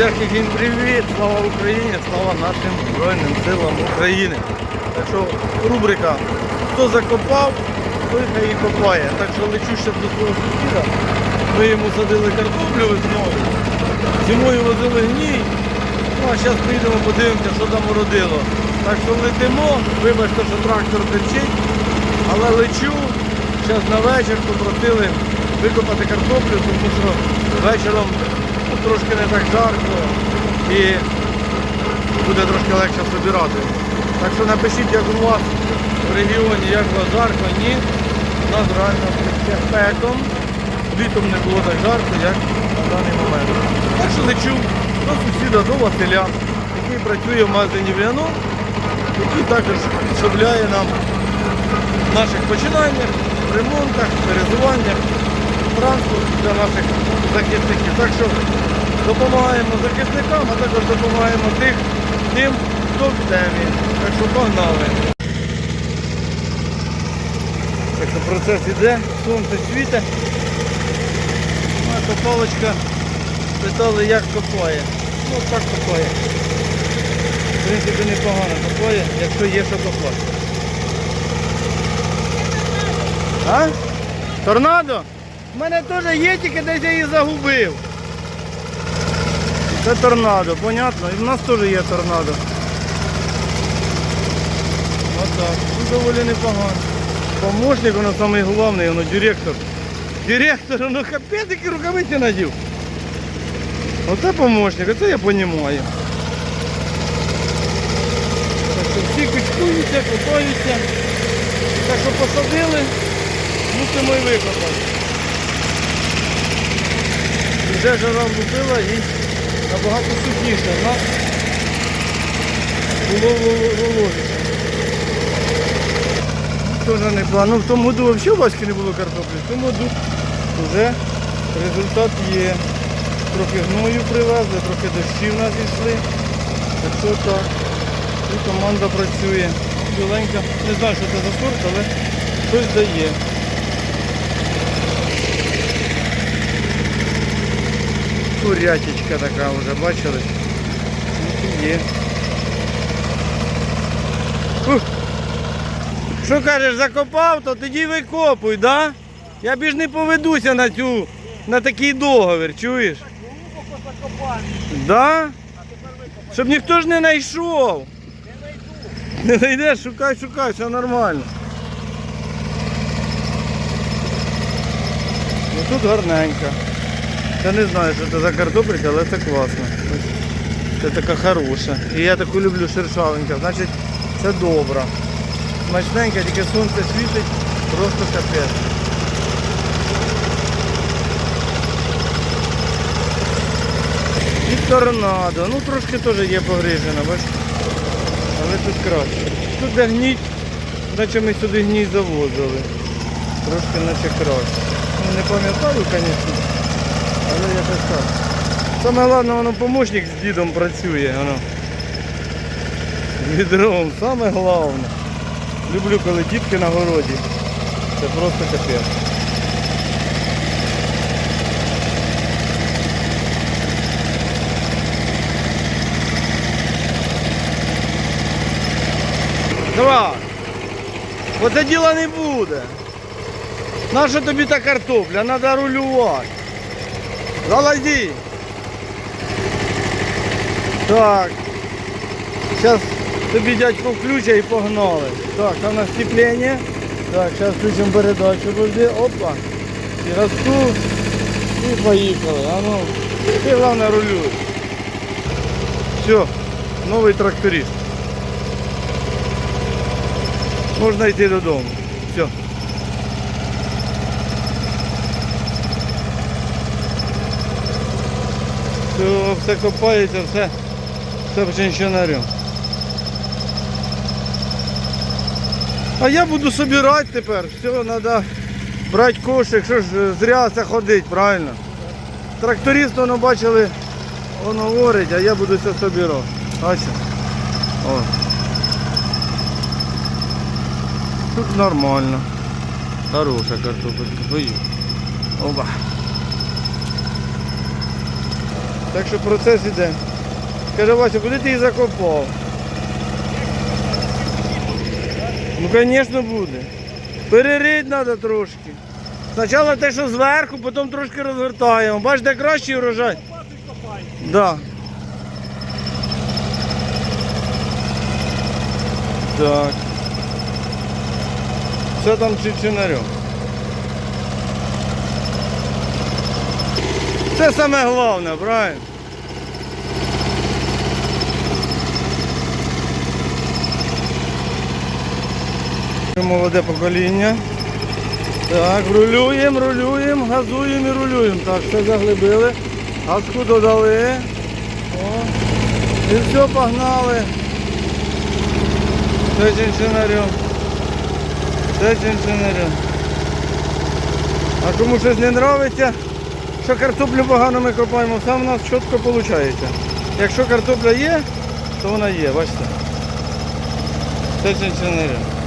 Друзяки, всім привіт! Слава Україні! Слава нашим Збройним силам України! Так що рубрика Хто закопав, той хай і копає. Так що лечу ще до свого сусіда. Ми йому садили картоплю весною, зимою возили гній. Ну а зараз поїдемо подивимося, що там уродило. Так що летимо, вибачте, що трактор кричить, але лечу. Зараз на вечір попросили викопати картоплю, тому що вечором ну, трошки не так жарко і буде трошки легше збирати. Так що напишіть, як у вас в регіоні, як у вас жарко, ні. У нас реально пеком. Літом не було так жарко, як на даний момент. Так що лечу до сусіда, до Василя, який працює в магазині Віано, який також підшобляє нам в наших починаннях, ремонтах, перезуваннях, транспорту для наших захисників. Так що допомагаємо захисникам, а також допомагаємо тих, тим, хто в темі. Так що погнали. Так що процес іде, сонце світить. А копалочка питали, як копає. Ну так копає. В принципі непогано копає, якщо є що копати. А? Торнадо? У мене теж є, тільки десь я її загубив. Це торнадо, понятно? І в нас теж є торнадо. Отак. Ну, доволі непогано. Помощник, воно самий головний, воно директор. Директор, ну капець, які рукавиці надів. Оце помощник, оце я розумію. Так що всі кучкуються, купаються. Так що посадили, мусимо і викопати. Вже жара влупила і набагато сухіше. У нас було вологіше. Теж не плану. В тому году взагалі Васьки не було картоплі. В тому году вже результат є. Трохи гною привезли, трохи дощів нас зійшли. Так що так. І команда працює. Біленька. Не знаю, що це за сорт, але щось дає. Курятечка така вже, бачили? Ну, Є. Ух. Що кажеш, закопав, то тоді викопуй, да? Я більш не поведуся на цю, на такий договір, чуєш? Да? Щоб ніхто ж не знайшов. Не знайдеш, шукай, шукай, все нормально. Ну тут гарненько. Я не знаю, що це за картопелька, але це класно. Це така хороша. І я таку люблю шершавенька, значить це добра. Смачненька, тільки сонце світить, просто капець. І торнадо. Ну трошки теж є погрижена, бачите? Але тут краще. Тут де гніть, наче ми сюди гній завозили. Трошки наче краще. Ну не пам'ятаю, звісно, але якось так. Саме головне, воно помощник з дідом працює. Воно. Відром, саме головне. Люблю, коли дітки на городі. Це просто капець. Давай. Оце діла не буде. Наша тобі та картопля, треба рулювати. Залазі. Так. Зараз тобі дядько включа і погнали. Так, там у нас. Так, зараз включимо передачу. Подожди. Опа. І газку. І поїхали. А ну, ти головне рулюй. Все, новий тракторист. Можна йти додому. Все. Все, все копається, все, все пшеничнарем. А я буду собирати тепер. Все, треба брати кошик, що ж зря це ходить, правильно? Тракторист, воно бачили, воно говорить, а я буду все собирати. Тут нормально. Хороша картопелька. Ой. Оба. Так що процес іде. Каже, Вася, куди ти її закопав? Ну, звісно, буде. Перерить треба трошки. Спочатку те, що зверху, потім трошки розвертаємо. Бачите, кращий урожай. Да. Так. Все там чинчинарем. Це саме головне, правильно? Молоде покоління. Так, рулюємо, рулюємо, газуємо і рулюємо. Так, все заглибили. Газку додали. О. І все, погнали. Все чинчинарем. Все чинчинарем. А кому щось не подобається, що картоплю погано ми копаємо, сам у нас чітко виходить. Якщо картопля є, то вона є, бачите. Це чинчинарем.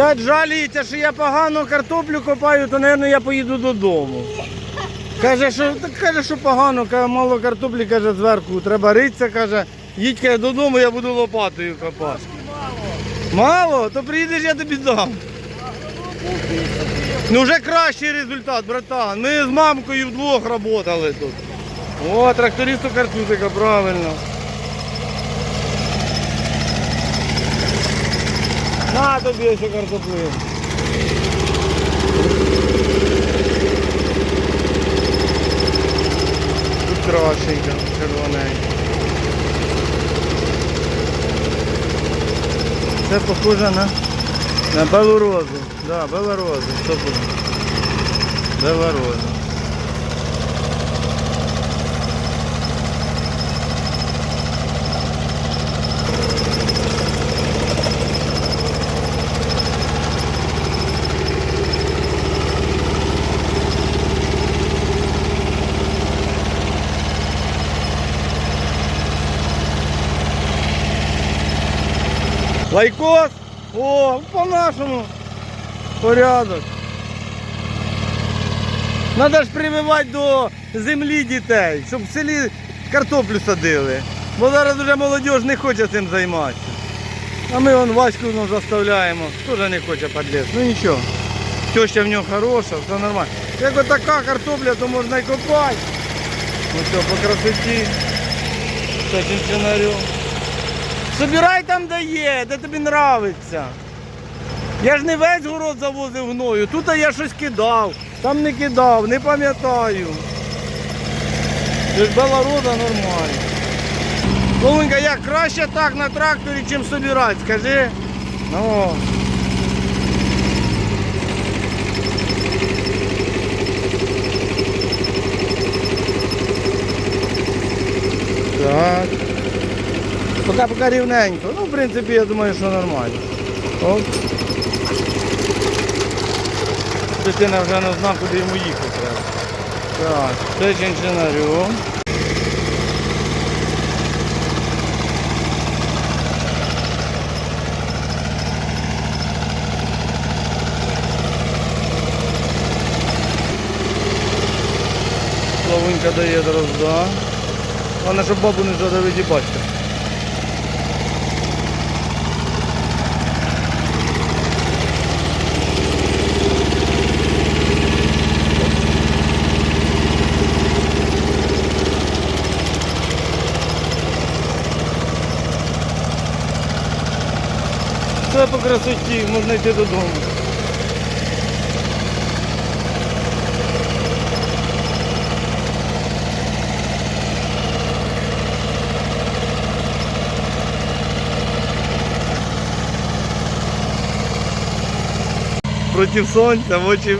Дядь жаліється, що я погано картоплю копаю, то, мабуть, я поїду додому. Каже, що, так каже, що погано, каже, мало картоплі, каже, зверху, треба ритися, каже, їдь каже, додому, я буду лопатою копати. Мало? То приїдеш, я тобі дам. Ну вже кращий результат, братан. Ми з мамкою вдвох працювали тут. О, трактористу картузика, правильно. На тобі ще картопли. Тут крашенька, червоненька. Це похоже на, на белорозу. Да, белорозу. Що буде? Белорозу. Лайкос? О, по-нашому. Порядок. Надо ж прививати до землі дітей, щоб в селі картоплю садили. Бо зараз вже молодь не хоче цим займатися. А ми вон Ваську ну, заставляємо. Теж не хоче подлець. Ну нічого. Теща в нього хороша, все нормально. Як отака картопля, то можна і копати. Ну все, по красоті. Все чинчинарю. Собирай там, де є, де тобі нравиться. Я ж не весь город завозив гною. Тут я щось кидав, там не кидав, не пам'ятаю. Це ж белорода нормально. Лунька, як краще так на тракторі, чим собирати, скажи. Ну. Так. Поки поки рівненько. Ну, в принципі, я думаю, що нормально. Оп. Дитина вже не знав, куди йому їхати треба. Так, це чинчинарю. Славунька дає дрозда. Головне, щоб бабу не задавить і. Все по красоті, можна йти додому. Проти сонця, в очі,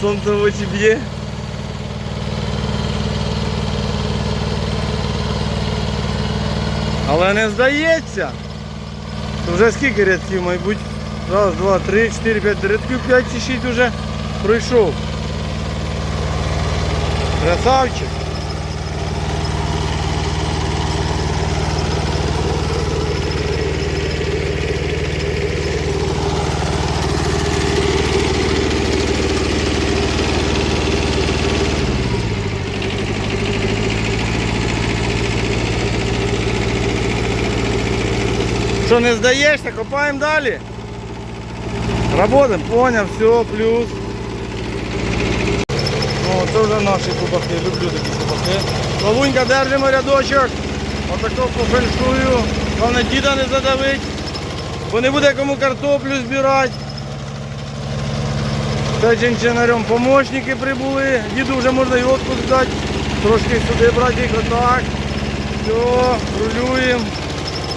сонце в очі б'є. Але не здається. То вже скільки рядків, мабуть? Раз, два, три, чотири, п'ять рядків, п'ять чи шість вже пройшов. Красавчик. Не здаєшся, копаємо далі. Работаем, понял, все, плюс. Ну, це вже наші кубаки, люблю такі кубаки. Лавунька, держимо рядочок. Отако по феншую. Головне діда не задавить, бо не буде кому картоплю збирати. Чинчинарем помощники прибули. Діду вже можна і відпуск дати. Трошки сюди брати їх отак. Все, рулюємо,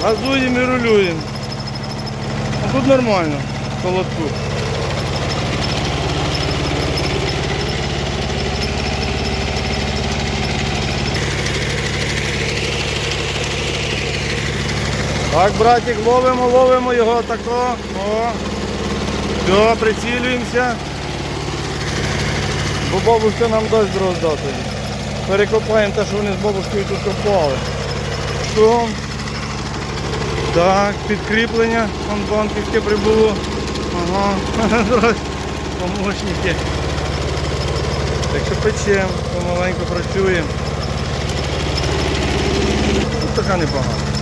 газуємо і рулюємо. А тут нормально, колодку. Так, братик, ловимо, ловимо його тако. О. Все, прицілюємося. Бо бабушка нам дасть роздати. Перекопаємо те, що вони з бабушкою тут копали. Що? Так, підкріплення. Вон банківське прибуло. Ага. Помощники. Так що печемо, помаленьку працюємо. Тут така непогана.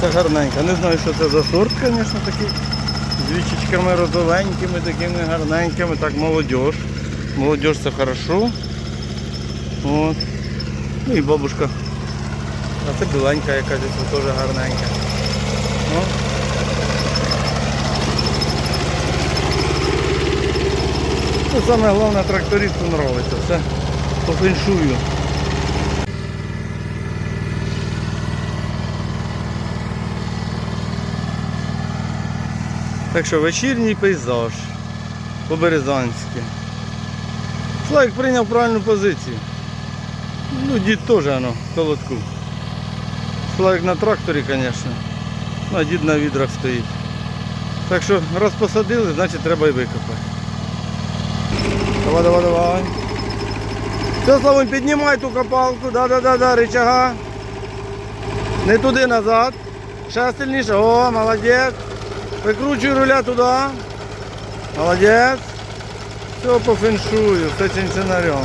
Це гарненька. Не знаю, що це за сорт, звісно, такий. З вічечками розовенькими, такими гарненькими. Так, молодіж. Молодіж це хорошо. От. Ну і бабушка. А це біленька якась, теж гарненька. О. Ну, саме головне трактористу подобається. Все по. Так що вечірній пейзаж по-березанськи. Славик прийняв правильну позицію. Ну, дід теж ну, колодку. Славик на тракторі, звісно. Ну, а дід на відрах стоїть. Так що раз посадили, значить треба і викопати. Давай, давай, давай. Все, Славонь, піднімай ту копалку, да-да-да, рычага. Не туди назад. Ще сильніше. О, молодець. Викручуй руля туди. Молодець. Все по феншую, все чинчинарем.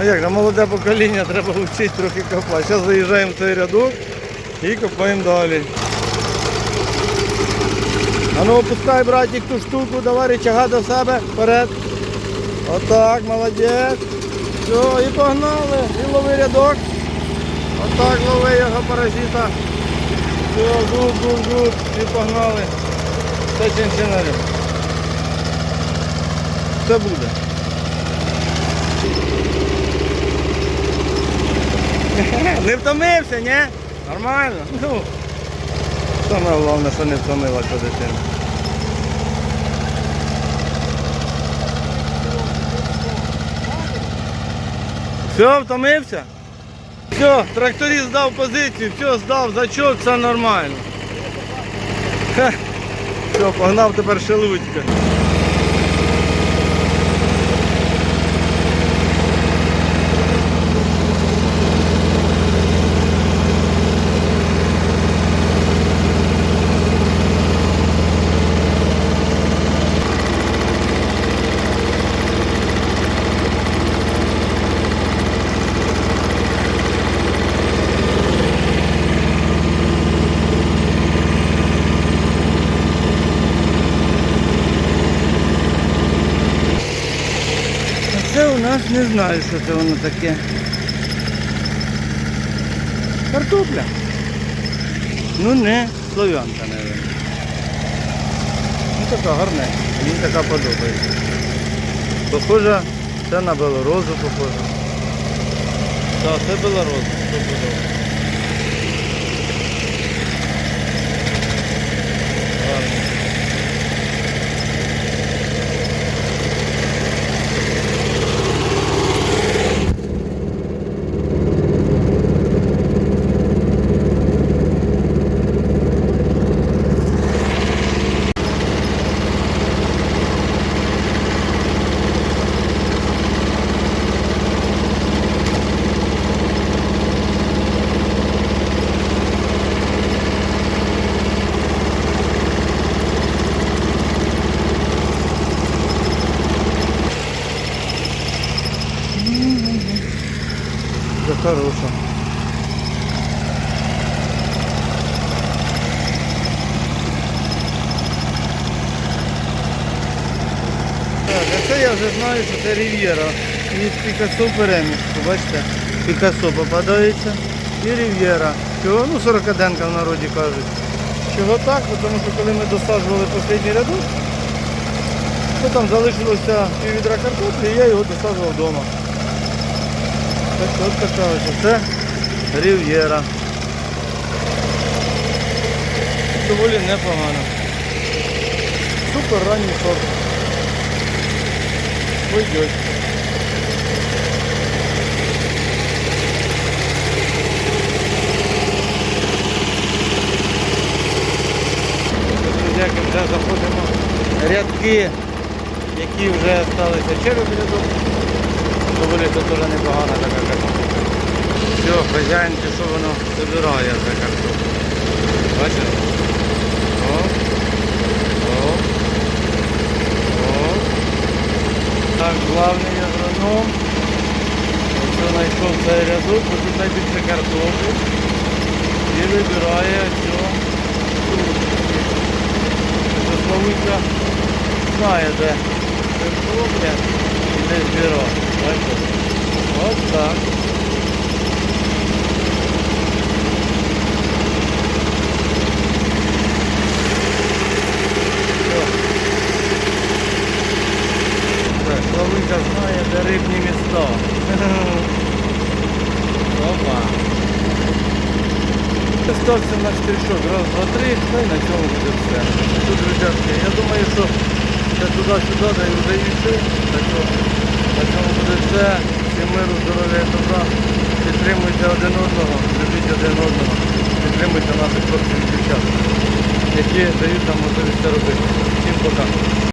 А як же, молоде покоління треба вчити трохи копати. Зараз заїжджаємо в цей рядок і копаємо далі. А ну опускай, братик, ту штуку, давай рычага до себе, вперед. Отак, молодець. Все, і погнали. І лови рядок. Отак лови його паразита. Все, гуд, гуд, гуд. І погнали. Все чинчинарем. Все буде. Не втомився, ні? Нормально? Ну, саме головне, що не втомилася дитина. Все, втомився? Все, тракторист здав позицію, все, здав зачок, все нормально. Все, погнав тепер шелудька. А це не знаю, що це воно таке. Картопля. Ну не слов'янка, мабуть. Ну така гарна, Мені така подобається. Похоже, це на белорозу похоже. Так, це Белорус. Гарно. Хороша. Так, а це я вже знаю, що це Рів'єра. З Пікасо перемішку, бачите? Пікасо попадається і Рів'єра. Чого? Ну, 40 денка в народі кажуть. Чого так? Тому що коли ми досаджували останній рядок, то там залишилося пів відра картоплі, і я його досаджував вдома. Так от така ось це Рів'єра. Доволі непогано. Супер ранній сорт. Пойдет. Друзяки, вже заходимо рядки, які вже сталися через рядок. Доволі це дуже непогана така картопля. Все, хазяїн пішов, воно забирає за картоплю. Бачите? О, о, о. Так, главний агроном. Оце знайшов цей рядок, тут найбільше картоплі. І вибирає цю Славуйка знає, де картопля і де збирає. Ось так. Так, Славуйка знає, де рибні міста. Опа. Стався на штришок, раз, два, три, та й на цьому буде все. Тут, друзяшки, я думаю, що це туди-сюди, да і вже і. Так що на цьому буде все. Всім миру, здоров'я і добра. Підтримуйте один одного, любіть один одного, підтримуйте наших хлопців і дівчат, які дають нам можливість це робити. Всім пока.